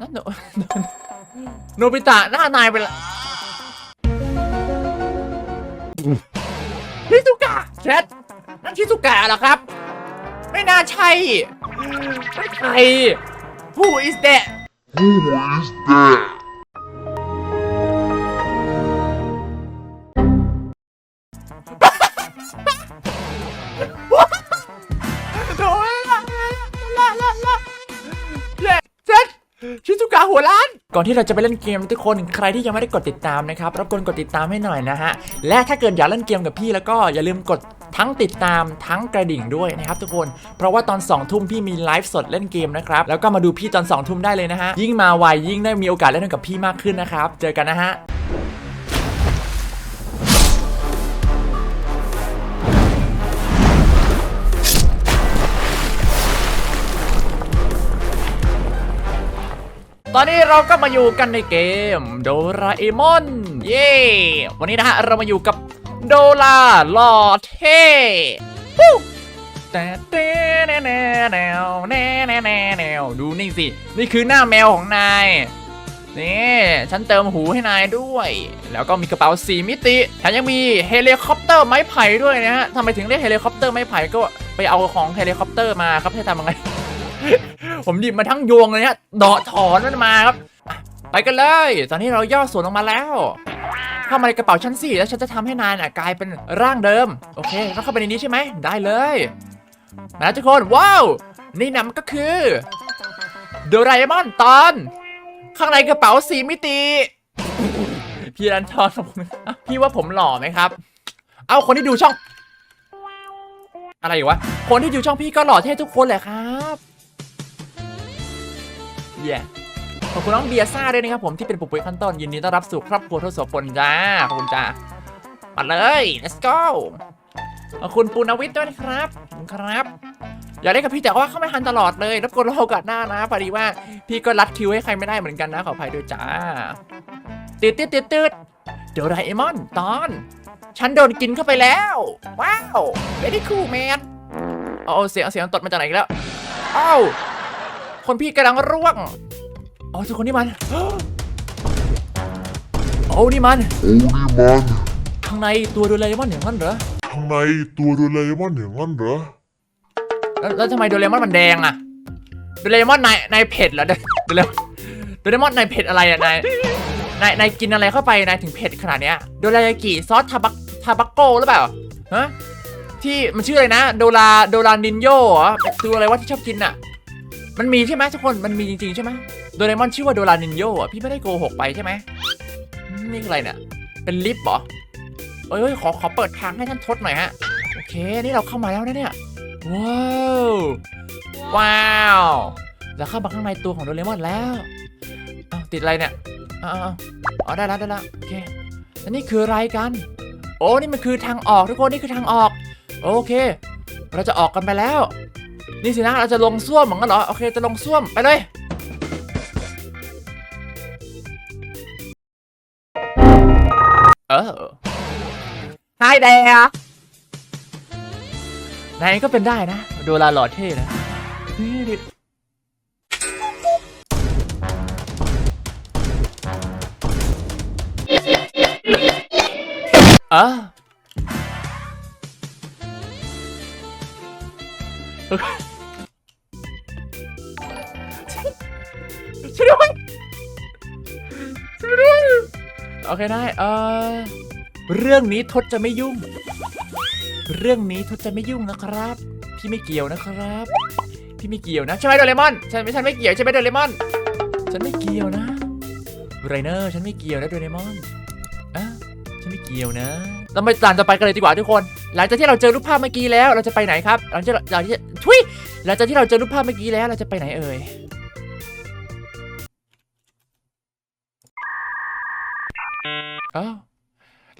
นั่นโนโนบิตะหน้านายไปละชิซุกะแชทนั่นชิซุกะเหรอครับ ไม่น่าใช่ไม่ใช่ Who is that Who is that? โชิซุกะหัวล้าน ก่อนที่เราจะไปเล่นเกมทุกคนใครที่ยังไม่ได้กดติดตามนะครับรบกวนกดติดตามให้หน่อยนะฮะ และถ้าเกิดอยากเล่นเกมกับพี่แล้วก็อย่าลืมกดทั้งติดตามทั้งกระดิ่งด้วยนะครับทุกคน เพราะว่าตอน2องทุ่มพี่มีไลฟ์สดเล่นเกมนะครับ แล้วก็มาดูพี่ตอน2องทุ่มได้เลยนะฮะ ยิ่งมาไวยิ่งได้มีโอกาสเล่นกับพี่มากขึ้นนะครับ เจอกันนะฮะ ตอนนี้เราก็มาอยู่กันในเกมโดราเอมอน เย้วันนี้นะฮะ เรามาอยู่กับโดราหล่อเท่แต่เต้แน่แน่แนวแน่แน่แน่แนวดูนี่สิ นี่คือหน้าแมวของนาย นี่ ฉันเติมหูให้นายด้วย แล้วก็มีกระเป๋าสีมิติแถมยังมีเฮลิคอปเตอร์ไม้ไผ่ด้วยนะฮะทำไมถึงเรียกเฮลิคอปเตอร์ไม้ไผ่ก็ไปเอาของเฮลิคอปเตอร์มาครับให้ทำยังไง ผมหยิบมาทั้งยวงเลยฮะเดาะถอนมันมาครับ ไปกันเลย ตอนนี้เราย่อส่วนลงมาแล้ว เข้ามาในกระเป๋าฉันสิแล้วฉันจะทำให้นายน่ะกลายเป็นร่างเดิม โอเคก็เข้าไปในนี้ใช่ไหม ได้เลยมาทุกคนว้าว นี่นำก็คือโดราเอมอนตอน ข้างในกระเป๋าสีมิติ พี่รันทอนพี่ว่าผมหล่อไหมครับ เอาคนที่ดูช่อง อะไรอยู่วะ คนที่ดูช่องพี่ก็หล่อเท่ทุกคนแหละครับ เย้ขอบคุณน้องเบียร์ซ่าด้วยนะครับผมที่เป็นปุกปุยขั้นต้นยินดีต้อนรับสู่ครอบครัวทศพลจ้าขอบคุณจ้ามาเลย let's go ขอบคุณปูนวิทย์ด้วยนะครับครับ อยากได้กับพี่แต่ว่าเข้าไม่ทันตลอดเลยรบกวนรอโอกาสหน้านะพอดีว่าพี่ก็รัดคิวให้ใครไม่ได้เหมือนกันนะขออภัยด้วยจ้าตืดตืดตืดตืดเดี๋ยวไรเอมอนตอน ฉันโดนกินเข้าไปแล้ว ว้าวเ e ดี้คูลแมนเอาเสียงเสียงตดมาจากไหนแล้วอ้าว คนพี่กำลังร่วงอ๋อทุกคนนี่มันโอ้นี่มันโอ้นี่มันข้างในตัวโดเรมอนอย่างนั้นเหรอข้างในตัวโดเรมอนอย่างนั้นเหรอแล้วแล้วทำไมโดเรมอนมันแดงอะโดเรมอนนายนายเผ็ดเหรอโดโดเรมอนโดเรมอนนายเผ็ดอะไรอะนายนายนายกินอะไรเข้าไปนายถึงเผ็ดขนาดเนี้ยโดรายากิซอสทาบักทาบักโกหรือเปล่าฮะที่มันชื่ออะไรนะ โดราโดรานินโยเหรอตัวอะไรวะที่ชอบกินอะ มันมีใช่ไหมทุกคนมันมีจริงๆใช่ไหมโดเรมอนชื่อว่าโดรานินโยอะพี่ไม่ได้โกหกไปใช่ไหมนี่คืออะไรเนี่ย เป็นลิปเหรอเอ้ยขอขอเปิดทางให้ท่านทศหน่อยฮะโอเคนี่เราเข้ามาแล้วนะเนี่ยว้าวว้าวแล้วเข้ามาข้างในตัวของโดเรมอนแล้วอ้าวติดอะไรเนี่ยอ้าวอ๋อได้แล้วได้แล้วโอเคแล้วนี่คืออะไรกัน โอ้นี่มันคือทางออกทุกคนนี่คือทางออก โอเค เราจะออกกันไปแล้ว นี่สินะเราจะลงส้วมเหมือนกันเหรอ โอเค จะลงส้วมไปเลยเออ Hi there นายก็เป็นได้นะ โดราหล่อเท่นะนี่ดิเออ โอเคได้ เออเรื่องนี้ทศจะไม่ยุ่ง เรื่องนี้ทศจะไม่ยุ่งนะครับ พี่ไม่เกี่ยวนะครับ พี่ไม่เกี่ยวนะใช่ไหมโดเรมอนฉันไม่ฉันไม่เกี่ยวใช่ไหมโดเรมอน ฉันไม่เกี่ยวนะไรเนอร์ฉันไม่เกี่ยวนะโดเรมอนอะฉันไม่เกี่ยวนะเราไปตานต่อไปกันเลยดีกว่าทุกคน หลังจากที่เราเจอรูปภาพเมื่อกี้แล้ว เราจะไปไหนครับ หลังจากหลังจากทุยหลังจากที่เราเจอรูปภาพเมื่อกี้แล้วเราจะไปไหนเอ่ย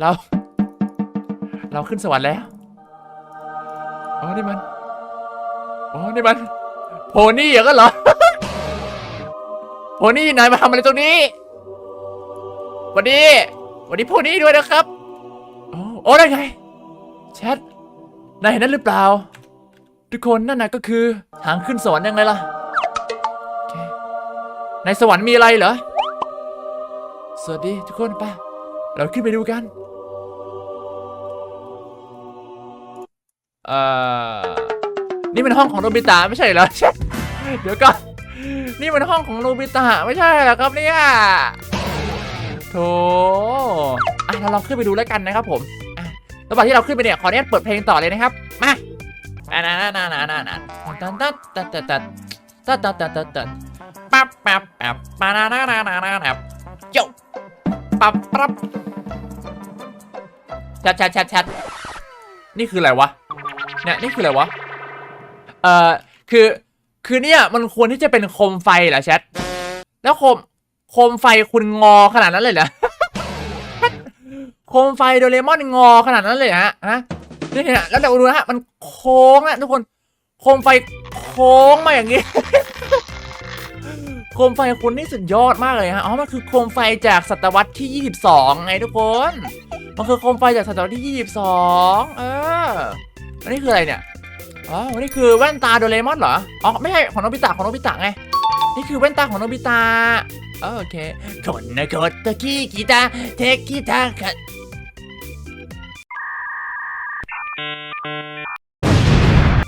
เรา เราขึ้นสวรรค์แล้ว อ๋อ นี่มัน อ๋อ นี่มันโพนี่เหรอเหรอโพนี่นายมาทำอะไรตรงนี้วันดีหวันดีโพนี่ด้วยนะครับโอ้โอ้ได้ไงแชทนายเห็นนั่นหรือเปล่า ทุกคนนั่นน่ะก็คือทางขึ้นสวรรค์ยังไงล่ะในสวรรค์มีอะไรเหรอ สวัสดีทุกคนป่ะ เราขึ้นไปดูกัน เอ่อ นี่เป็นห้องของโนบิตะไม่ใช่เหรอ เดี๋ยวก่อนนี่มันห้องของโนบิตะไม่ใช่เหรอครับเนี่ยโถอะเราลองขึ้นไปดูแล้วกันนะครับผมระหว่างที่เราขึ้นไปเนี่ยขออนุญาตเปิดเพลงต่อเลยนะครับ มาอ่านานานานานานาตัดตัดตัดตัดตัดตัดตัดตัดตัดตัดปั๊บปั๊บปั๊บปานานานานานานาโยปั๊บปั๊บชัดชัดชัดชัดนี่คืออะไรวะ เนี่ยนี่คืออะไรวะ เอ่อ คือ คือเนี่ยมันควรที่จะเป็นโคมไฟเหรอแชท แล้วโคม โคมไฟคุณงอขนาดนั้นเลยเหรอ โคมไฟโดเรมอนงอขนาดนั้นเลยฮะ ฮะนี่เนี่ยแล้วเดี๋ยวดูนะฮะ มันโค้งอะทุกคน โคมไฟโค้งมาอย่างนี้ โคมไฟคุณนี่สุดยอดมากเลยฮะ อ๋อ มันคือโคมไฟจากศตวรรษที่ 22 ไงทุกคน มันคือโคมไฟจากศตวรรษที่ 22 เออ อันนี้คืออะไรเนี่ย อ๋อนี่คือแว่นตาโดเรมอนเหรอ อ๋อ ไม่ใช่ของโนบิตะของโนบิตะไง นี่คือแว่นตาของโนบิตะโอเคคนนะกตะกี้กีตาเทคกีตาคั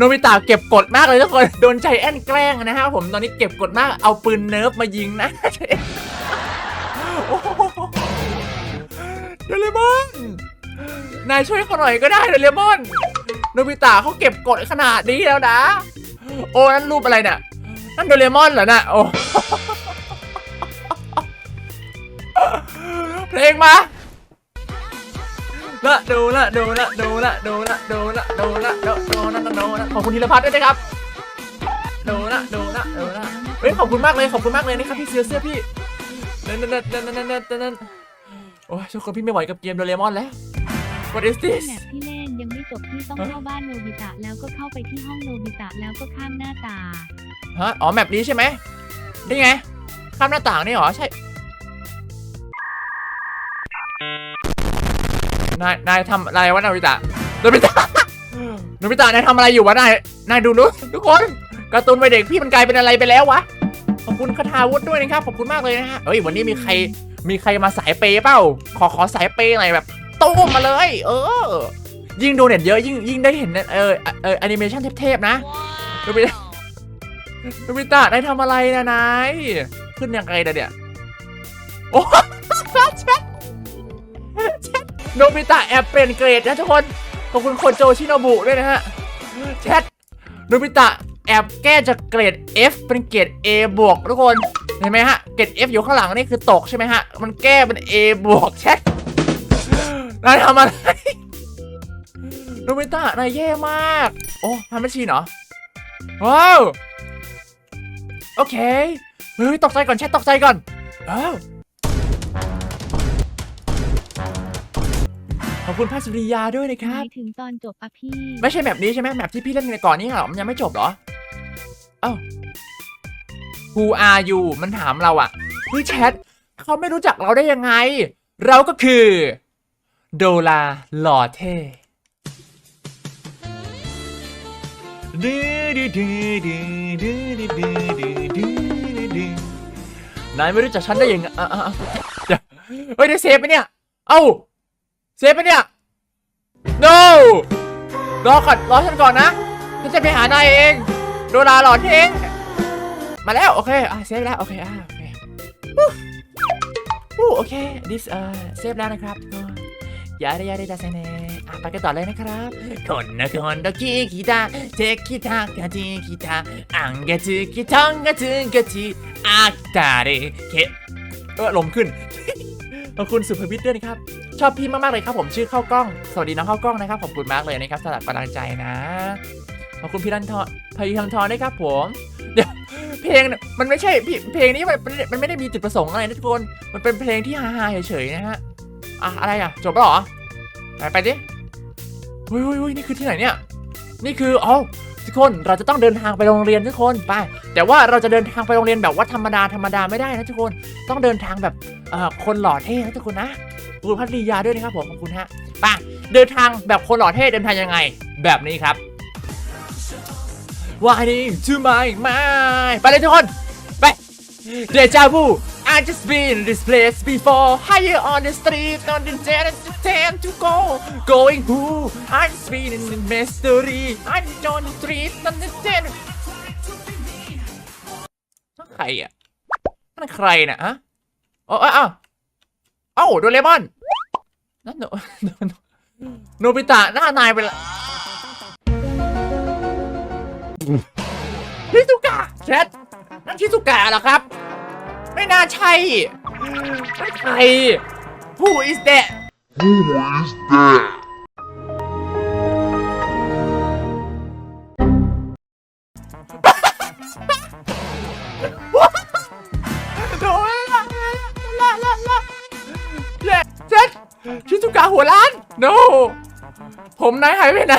โนบิตะเก็บกดมากเลยทุกคน โดนใจแอนแกล้งนะฮะผมตอนนี้เก็บกดมากเอาปืนเนิร์ฟมายิงนะโอ้โหโดเรมอนนายช่วยเขาหน่อยก็ได้โดเรมอนโนบิตะเขาเก็บกดขนาดนี้แล้วนะ โอ้นั่นรูปอะไรเนี่ยนั่นโดเรมอนเหรอน่ะโอ้เพลงมา ละดูละดูละดูละดูละดูละดูละดูละดูละขอบคุณธีรพัฒน์ด้วยนะครับดูละดูละดูละเฮ้ยขอบคุณมากเลยขอบคุณมากเลยนะครับพี่เสื้อเสื้อพี่นั่นนั่นนั่นนั่นนั่นนั่นนั่นโอ้ยทุกคนพี่ไม่ไหวกับเกมโดเรมอนแล้ว What is this ปที่เล่นยังไม่จบที่ต้องเข้าบ้านโนบิตะแล้วก็เข้าไปที่ห้องโนบิตะแล้วก็ข้ามหน้าต่าฮะอ๋อแมปนี้ใช่ไหมนี่ไงข้ามหน้าต่างนี่เหรอใช่ นายนายทำอะไรวะนาริตะโนบิตะโนบิตะนายทำอะไรอยู่วะนายนายดูนู้นทุกคนการ์ตูนวัยเด็กพี่มันกลายเป็นอะไรไปแล้ววะขอบคุณคาทาวุฒด้วยนะครับขอบคุณมากเลยนะฮะเอ้ยวันนี้มีใครมีใครมาสายเปย์เปล่า ขอขอสายเปย์หน่อยแบบตู้มมาเลย เออ ยิ่งโดเน็ตเยอะยิ่งยิ่งได้เห็นเออเออแอนิเมชันเทพๆนะโนบิตะโนบิตะนายทำอะไรนะนายขึ้นยังไงเนี่ยวโอ้ โนบิตะแอบเปลี่ยนเกรดนะทุกคน ขอบคุณโคโจชิโนบุด้วยนะฮะแชทโนบิตะแอบแก้จากเกรด F เป็นเกรด A บวกทุกคนเห็นไหมฮะเกรด F อยู่ข้างหลังนี่คือตกใช่ไหมฮะ มันแก้เป็น A บวกแชทนายทำอะไรโนบิตะนายแย่มาก โอ้ทำไม่ชีนเหรอ ว้าว โอเคเฮ้ยตกใจก่อนแชทตกใจก่อนอ้าว อบคุณพาสุริยาด้วยนะคหรับมายถึงตอนจบอะพี่ ไม่ใช่แมปนี้ใช่ไหมแมปที่พี่เล่นในก่อนนี้เหรอ มันยังไม่จบเหรอ เอ้า Who are you มันถามเราอะเฮ้ยแชทเขาไม่รู้จักเราได้ยังไง เราก็คือ โดลาหล่อเท่ดื้อดื้อดื้อดื้อดื้อดื้อดื้อดื้อดื้อดื้อนายไม่รู้จักฉันได้ยังไงอะอะอะเดี๋ยวเฮ้ยได้เซฟไหมเนี่ย เอ้า เซฟไหมเนี่ย no รอก่อนรอฉันก่อนนะ ฉันจะไปหานายเอง โดราหลอดเอง มาแล้ว โอเค อะเซฟแล้ว โอเค อะโอเคฮู้โอเค this เอ่อเซฟแล้วนะครับก็ยาได้ยาได้ดาเซเนอะไปกันต่อเลยนะครับคนนะคนดกิกีตาเทกิตากะจิกีตาอังกะจิกิทังกะจิกะจิอาตาเรเคเออลมขึ้นขอบคุณสุภวิทย์ด้วยนะครับ ชอบพี่มากๆเลยครับผมชื่อข้าวกล้อง สวัสดีน้องข้าวกล้องนะครับขอบคุณมากเลยนะครับสำหรับกำลังใจนะขอบคุณพี่รันทรพี่รันทรด้วยครับผมเดี๋ยวเพลงมันไม่ใช่เพลงนี้มันไม่ได้มีจุดประสงค์อะไรนะทุกคนมันเป็นเพลงที่ฮาๆเฉยๆนะฮะอะอะไรอะจบแล้วเหรอไปไปดิเฮ้ยเฮ้ยนี่คือที่ไหนเนี่ยนี่คืออ๋อทุกคนเราจะต้องเดินทางไปโรงเรียนทุกคนไป แต่ว่าเราจะเดินทางไปโรงเรียนแบบว่าธรรมดาธรรมดาไม่ได้นะทุกคน ต้องเดินทางแบบเอ่อคนหล่อเท่นะทุกคนนะ คุณพัทริยาด้วยนะครับผมขอบคุณฮะไป่ะเดินทางแบบคนหล่อเท่เดินทางยังไง แบบนี้ครับ Why to my mind ไม่ไปเลยทุกคน ไป Deja vu I just been this place before Higher on the street on the ten to ten to go Going who I just been in the mystery I just on the street on the ten ใครอะนั่นใครน่ะฮะอ๋ออ้าวอ้าว เอ้าโดเรมอนนั่นโนโนโนโนบิตะหน้านายไปละชิซุกะแชทนั่นชิซุกะเหรอครับ ไม่น่าใช่ไม่ใคร Who is that Who is that? หัวล้าน no ผมนายหายไปไหน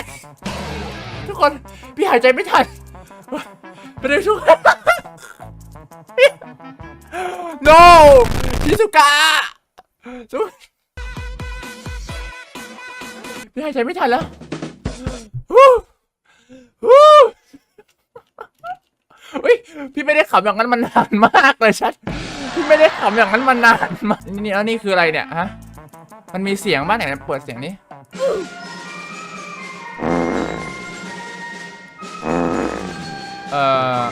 ทุกคน พี่หายใจไม่ทันไปเลยทุกคน no ชิซุกะทุพี่หายใจไม่ทันแล้วฮู้ฮู้เฮ้ยพี่ไม่ได้ขำอย่างนั้นมานานมากเลยชัด พี่ไม่ได้ขำอย่างนั้นมานานมากนี่นี่คืออะไรเนี่ยฮะ มันมีเสียงบ้างไหนเปิดเสียงนี้เอ่อ